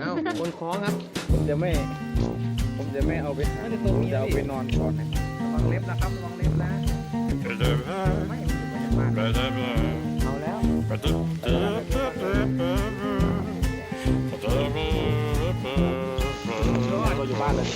เอ้าคนคล้องครับ ผมจะไม่ ผมจะไม่เอาไปขายผมจะเอาไปนอนก่อนนะระวังเล็บนะครับระวังเล็บนะ ไม่ไม่จะมากเอาแล้วเราอยู่บ้านเลย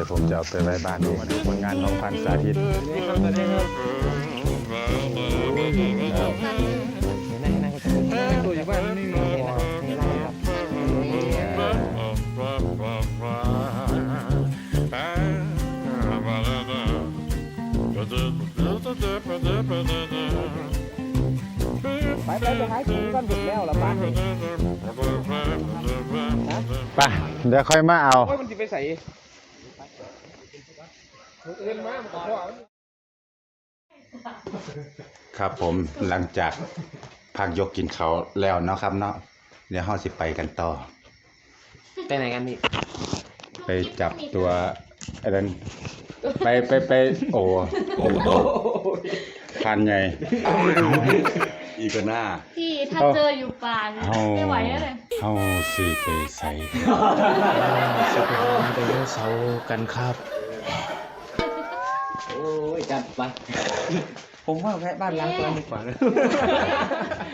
ดี๋ยวผมจะเอาไปไว้บ้านดูมาดูผลงานของพันสาธิตนี่ครับตอนนี้ครับนั่งกันเลยตัวอยู่บ้านไม่มีนี่นะนี่นะครับไปไปไปหากินกันหมดแล้วละบ้านนี่ไปเดี๋ยวค่อยมาเอาโอ้ยมันจะไปใส่ เงินมามันก็พอครับผมหลังจากพักยกกินเขาวแล้วเนาะครับเนาะเดี๋ยวเราสิไปกันต่อ ไปไหนกันพี่ไปจับตัวอะไรนั้นไปไปไปโอ้โอ้โหพันใหญ่อีกหน้า พี่ถ้าเอ้าเจออยู่ป่าเนี่ยเอาไม่ไหวแล้วเลยเฮาสิไปใส่ ไปเล่นเสากันครับโอ้ ยจัดไป ผมว่าแวะบ้านล้างตัวดีกว่า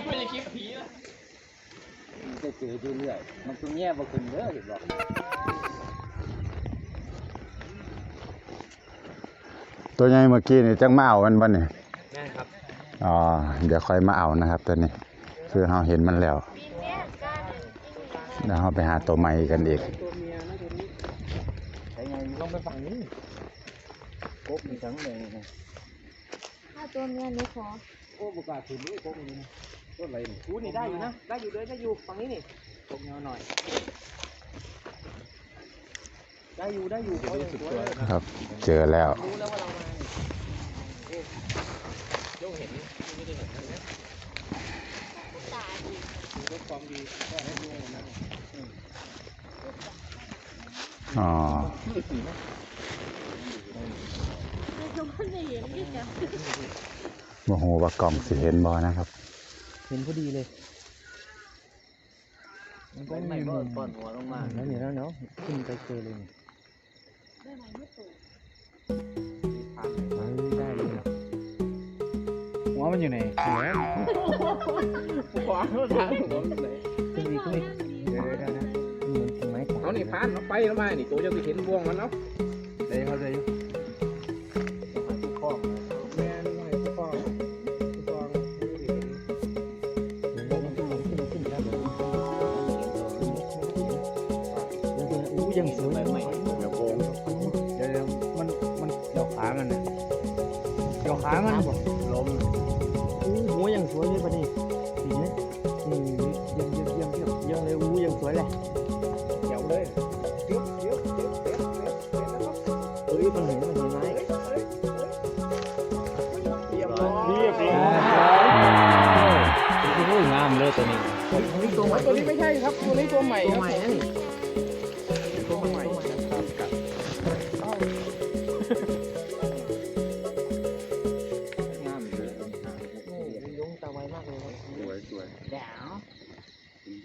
ไม่ใช่คลิปผีละจะเจอเรื่อยๆมันคือแย่บ่ขึ้นเด้อเห็นบอกตัวใหญ่เมื่อกี้นี่จังมาเอามันบ่เนี่ยง่ายครับอ๋อ เดี๋ยวค่อยมาเอานะครับตัวนี้ คือเราเห็นมันแล้วเดี๋ยวเราไปหาตัวใหม่กันอีก ตัวเมียนะตัวนี้ใช่ไงลองไปฝั่งนี้กบมีทั้งเลยนะถ้าตัวเมียหนูขอโอ้บุกาถึงนี่กบนี่นะต้นอะไรนี่อู้นี่ได้อยู่นะ ได้อยู่เลยได้อยู่ฝั่งนี้นี่กบเงาหน่อย ได้อยู่ได้อยู่เขายังสวยเลยครับ เจอแล้วรู้แล้วว่าเรามาโอ้โยกเห็นไม่ได้เห็นนะตาดีดูด้วยความดีก็ให้ดูนะอ๋อ โมโหว่ากล่องสิเห็นบอนะครับ เห็นพอดีเลย มันก็ไม่มุมป้อนหัวลงมาแล้วเนี่ยแล้วเนาะขึ้นไปเจอเลยได้ไหมไม่ตู่ได้เลยหัวมันอยู่ไหนหัวหัวทางหัวเลยขึ้นดีขึ้นดีเดี๋ยวได้นะเหมือนต้นไม้เอานี่พานเอาไปแล้วมานี่ตัวจะไปเห็นบ่วงมันเนาะ เดี๋ยวเขาจะอยู่แม่นี่ให้พ่อผู้พ่อไม่ด้เห็นอู้ยังสวยเลยเดี๋ยวโกงเดี๋ยวเดี๋ยวมันมันเกี่ยวขามันเนี่ยเกี่ยวขามันล้มอู้หัวยังสวยเลยปะนี่ เอ้ยมันเห็นมันเห็นไหมเรียบร้อยเรียบร้อยโอ้ยงามเลยตัวนี้ตัวนี้ตัวใหม่ตัวนี้ไม่ใช่ครับตัวนี้ตัวใหม่ตัวครับใหม่นะนี่ตัวใหม่ครับงามเลยยงตาไวมากเลยสวยสวยเดี๋ยว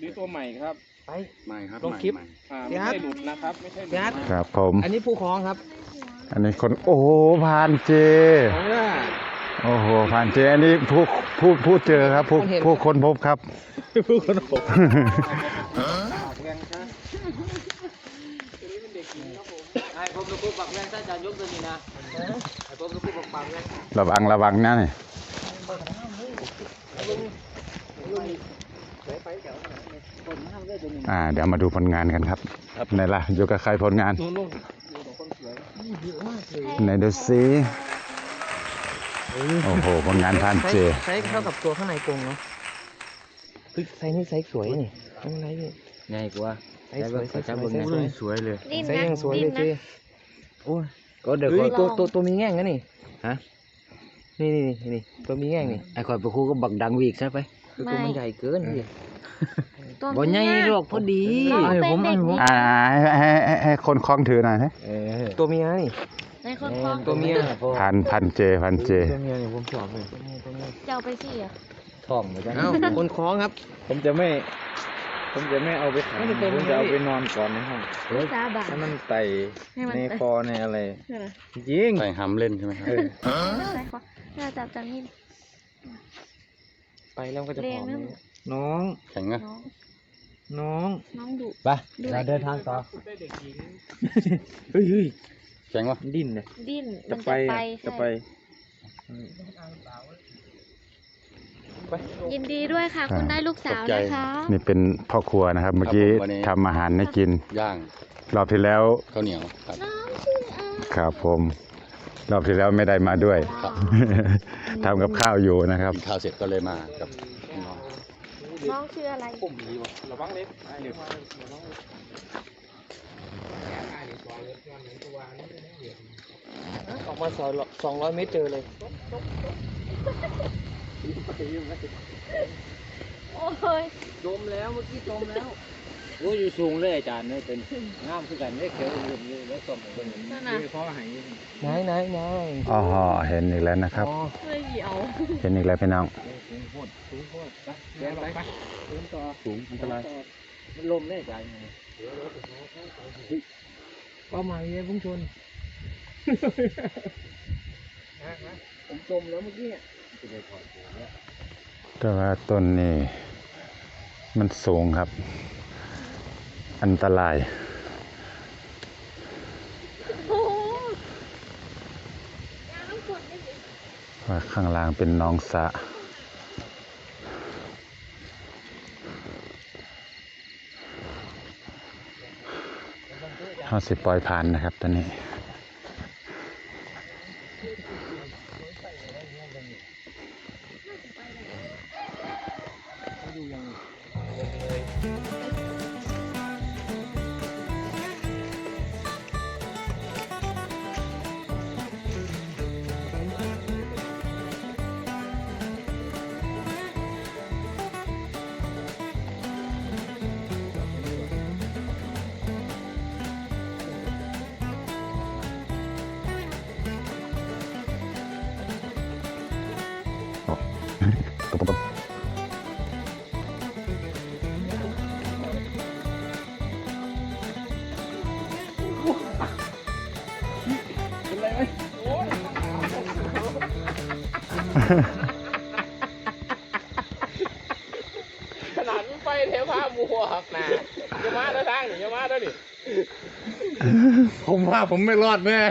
นี่ตัวใหม่ครับไปใหม่ครับลงคลิปอ่าไม่ใช่หลุดนะครับไม่ใช่หลุดยัดนะครับผมอันนี้ผู้ครองครับ อันนี้คนโอ้โหพานเจเอาล่ะโอ้โหพานเจ อันนี้ผู้ผู้ผู้เจอครับ ผู้ผู้คนพบครับ ผู้คนผมไอ้ผมกับผู้ปักแรงถ้าจะยกตัวนี้นะไอ้ผมกับผู้ปักปักแรงระวังระวังนะนี่คนห้ามเลยตัวนี้อ่าเดี๋ยวมาดูผลงานกันครับไหนล่ะอยู่กับใครผลงาน ไหนดูซิโอ้โหผลงานพานเจไซส์เท่ากับตัวข้างในกรงเนาะเฮ้ยไซส์นี่ไซส์สวยนี่ไม่เป็นไรพี่ง่ายกว่าไซส์สวยไซส์สวยไซส์สเรื่วอยงสวยเลยดิ้นไซส์นะยังสวยเลยดิ้เจนนะโอ้ยก็เดี๋ยวเฮ้ยก็ตัวตัวตัวมีแง่งนะนี่ฮะนี่นี่นี่นี่ตัวมีแง่งนี่ไอ้คอยไปคู่ก็บักดังวีกใช่ไปคือตัวมันใหญ่เกินพี่ ตัวบ่ใหญ่เมียหรอกพอดีน้องเป็นเด็กดีอ่าให้ให้ให้ให้คนคล้องถือหน่อยนะเออตัวเมียนี่ในคนคลองตัวเมียพันพันเจพันเจตัวเมียนี่ผมชอบเลยเจ้าไปสิอะท้องบ่จังเอ้าคนคล้องครับ ผมจะไม่ ผมจะไม่เอาไปขังผมจะเอาไปนอนก่อนในห้องไม่สาบานให้มันไต่ให้มันในไต่คอในอะไรนี่นะจริงใส่หำเล่นใช่ไหมครับเออใช่ค่ะน่าจับจังนี่ไปแล้วก็จะแรผงอมนะน้องแข็งอะ น้องน้องน้องดุ ไปเราเดินทางต่อเฮ้ยเฮ้ยแข็งวะมันดิ้นเลยดิ้นจะมันไปจะไปอะจะใช่ไปยินดีด้วยค่ะ คุณได้ลูกสาวนะคะ นี่เป็นพ่อครัวนะครับ เมื่อกี้ครับผมวันนี้ ทำอาหารให้กิน ย่างรอบที่แล้วข้าวเหนียวครับ น้องชื่ออาครับผม รอบที่แล้วไม่ได้มาด้วย ครับ ทำกับข้าวอยู่นะครับ กินข้าวเสร็จก็เลยมากับ น้องชื่ออะไร ผมมีระวังเล็บเดี๋ยวออกมาสอยสองร้อยเมตรเจอเลย โอ้ย จมแล้วเมื่อกี้จมแล้ว โอ้ยอยู่สูงเลยอาจารย์เนี่ยเป็นงามคือกันเนี่ยเขียวอื่นอยู่แล้วส้มเหมือนกันนั่นน่ะพ่อหายไหนไหนไหนอ๋อเห็นอีกแล้วนะครับ อ๋อเลยเหี่ยวเห็นอีกแล้วพี่น้อง สูงโพดสูงโพดไปเดินไปไปเดินต่อสูงอันตราย มันลมเนี่ยอาจารย์เป้าหมายเลยพุ่งชนผมจมแล้วเมื่อกี้แต่ว่าต้นนี้มันสูงครับ อันตรายข้างล่างเป็นน้องสะห้าสิบปล่อยผ่านนะครับตอนนี้ ขนาดมันไปเทผ้ามัวครับนะอย่ามาแล้วทางนี่อย่ามาแล้วนี่ผมว่าผมไม่รอดแน่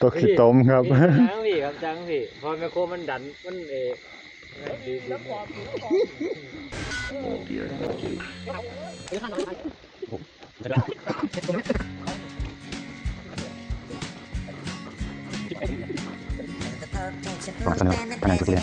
ตัวขี้ต้มครับ จังพี่ครับจังพี่ พอแมคโครมันดันมันเอ ดีดีอ๋อเสนอคะแนนทุกเรี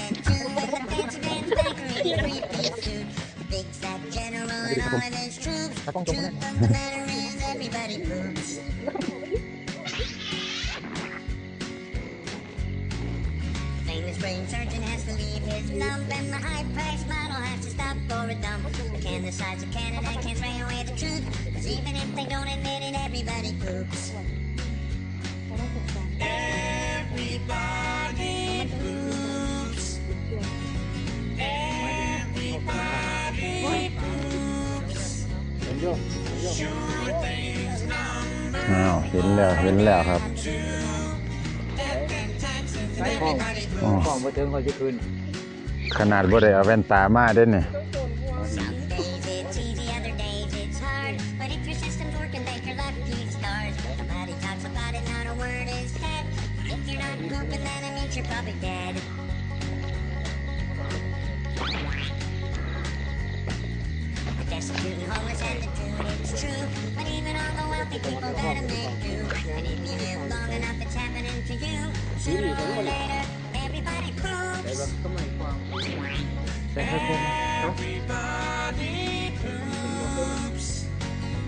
brain surgeon has to leave his lump, and the high-priced model has to stop for a dump. The can the size of Canada can't spray away the truth, 'cause even if they don't admit it, everybody poops. Everybody poops. Everybody poops. อ้าวเห็นแล้วเห็นแล้วครับ ห้องอ๋อห้องมาถึงเขาจะคืนขนาดบ่ได้เอาแว่นตามาเด้เนี่ย you. Sooner or later, everybody poops. แต่ให้ผม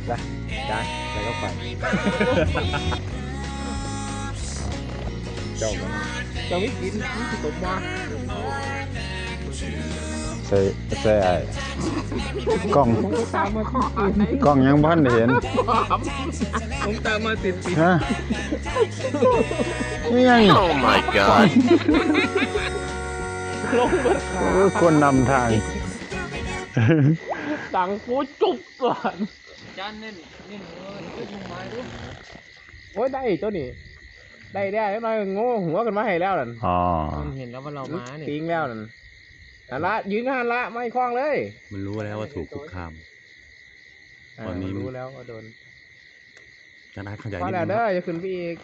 ไปจ้าไปก็ไปจะไม่กิ ใส่ใส่ไอ้กล้องกล้องยังบ่ทันได้เห็นผมตามมาติดติดฮะนี่ยัง Oh my god ลงเบิดโอ้ยคนนำทาง ดังฟูจุบก่อนจานเน้นเน้นเออขึ้นลงมาดูโอ้ยได้อีกตัวนี้ได้ได้แล้วน้อยโง่หัวกันมาให้แล้วนั่นอ๋อมันเห็นแล้วว่าเรามาเนี่ย ปิงแล้วนั่น นั่นละยืนหันละไม่คล้องเลยมันรู้แล้วว่าถูกคุกคามตอนนี้ารู้แล้วว่าโดนจะได้ขยายพอนิดแล้นึวงเด้อจะขึ้นไปอีก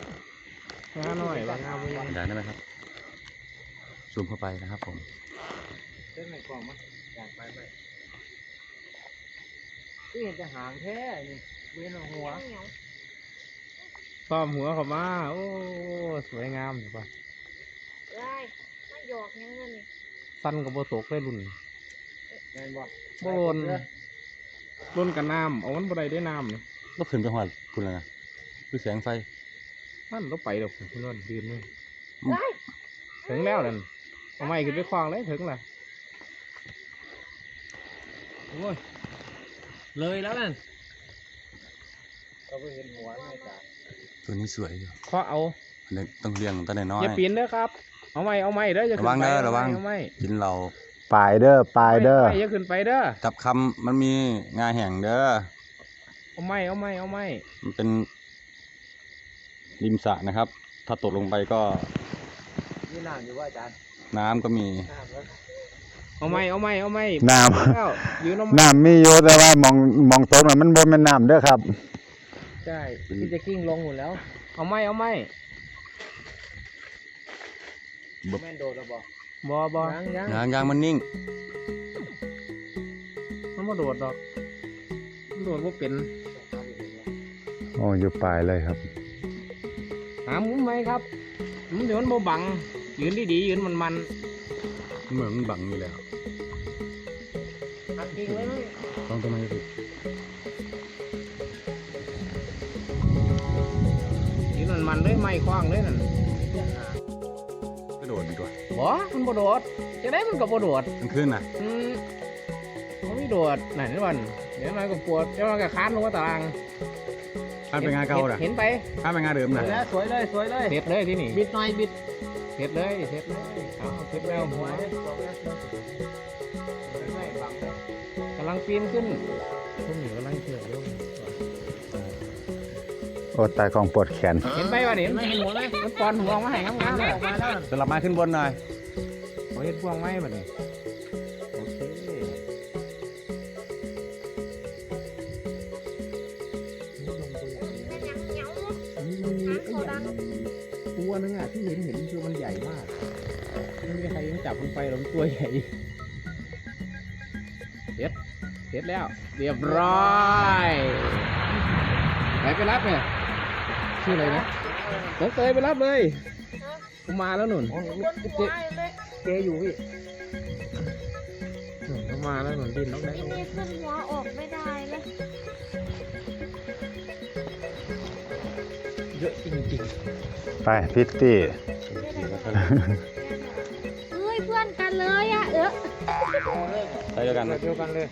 งาหน่อยว่างาไม่ขยายได้ไหมครับ ซูมเข้าไปนะครับผม เส้นไหนกล่องมั้งอยากไปไปที่เห็นจะหางแท้นี่เวียนหัวซ้อมหัวเขามาโอ้สวยงามเห็นปะได้มาหยอกยังเงินนี่ สั้นกับโบตกเลยรุ่นแม่นบ่โบนรุ่นกับน้ำเอามันบ่ได้ได้น้ำนี่ก็ขึ้นไปหอดคุณแล้วนะคือแสงไฟนั่นเราไปดอกคุณนวลยืนเลยได้ถึงแล้วนั่นเอาไม้ขึ้นไปคว้างเลยถึงละโอ้ยเลยแล้วนั่นก็ไปเห็นหัวไม่จ้าตัวนี้สวยอยู่เคาะเอาอันนี้ต้องเลี้ยงตั้งแต่น้อยอย่าปีนเด้อครับ เอาไม้เอาไม้เด้ออย่าขึ้นระวังไปเด้อเอาระวังไม้เอาไม้กินเราปลายเด้อปลายเด้อไม้อย่าขึ้นไปเด้อจับคำมันมีงาแห่งเด้อเอาไม้เอาไม้เอาไม้มันเป็นริมสระนะครับ ถ้าตกลงไปก็นี่น้ำอยู่ว่าอาจารย์น้ำก็มี น้ำแล้วเอาไม้เอาไม้เอาไม้น้แล้วยืนเอาำไม้น้ำมีอยู่แต่ว่ามองมองตรงนั้นมันบ่แม่นน้ำเด้อครับ ใช่ที่จะกิ้งลงหมดแล้ว เอาไม้เอาไม้ แม่นโดดแล้วบ่บอบอยังยังยางยางมันนิ่ง มันบ่โดดดอกมันโดดบ่เป็นโอ้อยู่ปลายเลยครับ หามุมไหมครับมันเดี๋ยวมันบ่บัง ยืนดีๆยืนมันมันเหมือนมันบังอยู่แล้วหักกิ้งเลยมั้ยต้องทำไมสิๆยืนมันมันๆเลยไม้คว้างเลยนั่น บ่มันบ่โดดจะได้มันก็บ่โดดมันขึ้นนะอืมมันไม่โดดไหนนี่วันเดี๋ยวมันก็ปวดเดี๋ยวมันก็ค้านลงมาตารางถ้าเป็นงาเก่าน่ะเห็นไปถ้าเป็นงาเดิมน่ะแล้วสวยเลยสวยเลยเสร็จเลยที่นี่บิดหน่อยบิดเสร็จเลยเสร็จเลยเอาเสร็จแล้วหัวไม่บังเลยกำลังปีนขึ้นขึ้นอยู่กำลังเชื่อเร็วโอ้ตายกองปวดแขน เห็นไปวะนี่ไม่เห็นหัวเลยมันปอนหัวมาให้งามๆเลยออกมาแล้วสลับไม้ขึ้นบนหน่อย โอ้ยเห็นพวงไม้แบบนี้โอเคตัวนึงอะที่เห็นเห็นคือมันใหญ่มากไม่มีใครยังจับมันไปหรอกมันตัวใหญ่เสร็จเสร็จแล้ว เรียบร้อยไหนไปรับเนี่ยชื่ออะไรนะน้องเตยไปรับเลยผมมาแล้วหนุนบนหัว เลยเจอยู่พี่หนุนเขามาแล้วหนุนดินน้องได้ทีนี้ขึ้นหัวออกไม่ได้เลยเยอะจริงไปพิตตี้เฮ้ยเพื่อนกันเลยอะเออใช้เดียวกันๆนะเดียวกันเลย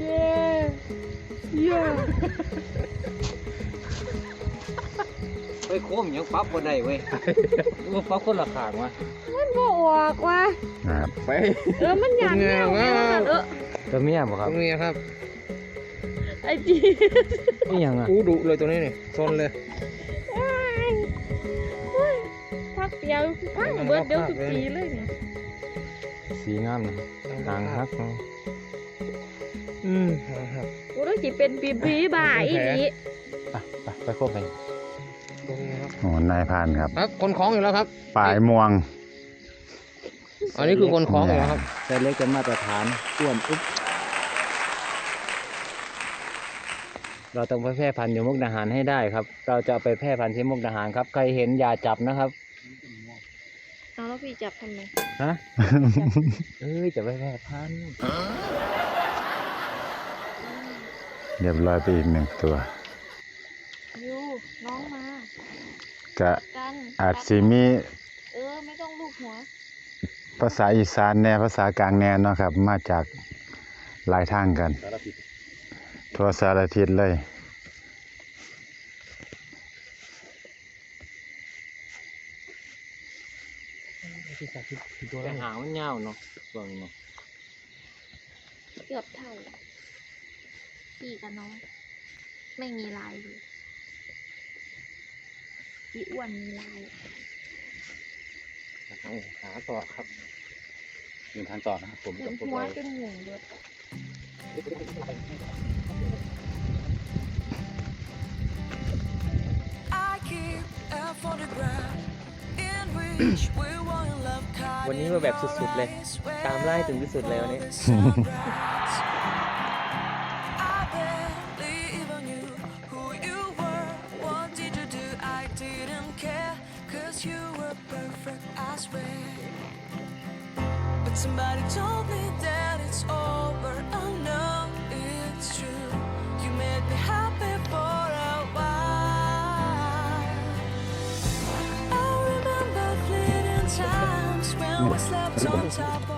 เย้เย้ เฮ้ยโค้งยังปั๊บบ่ได้เว้ยมันปั๊บคนละขางวะมันบ่ออกว่ะนะครับไปเออมันหยาดแนวแนวนั่นเออตัวเมียบ่คตรับรงนี้ครับไอ้จีนี่ยังอะอู้ดุเลยตัวนี้นี่ซนเลยว้ายเฮ้ยพักเดียวพังเบิดเดียวทุกทีเลยนี่สีงามนะหางฮักเนาะอืมครับกูต้องจีเป็นปีปีบ่าอีนีไปไปไปโคบไปต รงนี้ครับโอ้นายพรานครับ ครับ คนคล้องอยู่แล้วครับ ปลายม่วง อันนี้คือคนคล้องอยู่แล้วครับ แต่เล็กจะมาตรฐานอ้วนอุ๊บเราต้องไปแพร่พันธุ์อยู่มุกดาหารให้ได้ครับ เราจะเอาไปแพร่พันธุ์ที่มุกดาหารครับ ใครเห็นอย่าจับนะครับเอาแล้วพี่จับทำไมฮะเอ้ยจะไปแพร่พันธุ์เรียบร้อยไปอีกหนึ่งตัว ยูน้องมา ก็กันอาจสิมีเออไม่ต้องลูกหัว ภาษาอีสานแน่ภาษากลางแน่เนาะครับ มาจากหลายทางกัน สารพิษทั่วสารทิศเลยแต่หางมันยาวเนาะส่วนเนาะเกือบเท่าพี่กับน้อง ไม่มีลายเลย พี่อ้วนมีลายหาต่อครับเดินทางต่อนะครับผมเห็กับนพวกหัวเราจนหงเลยวันนี้มาแบบสุดๆเลย ตามไล่ถึงที่สุดเลยวัน นี้ But somebody told me that it's over. I know it's true. You made me happy for a while. I remember fleeting times when we slept on top of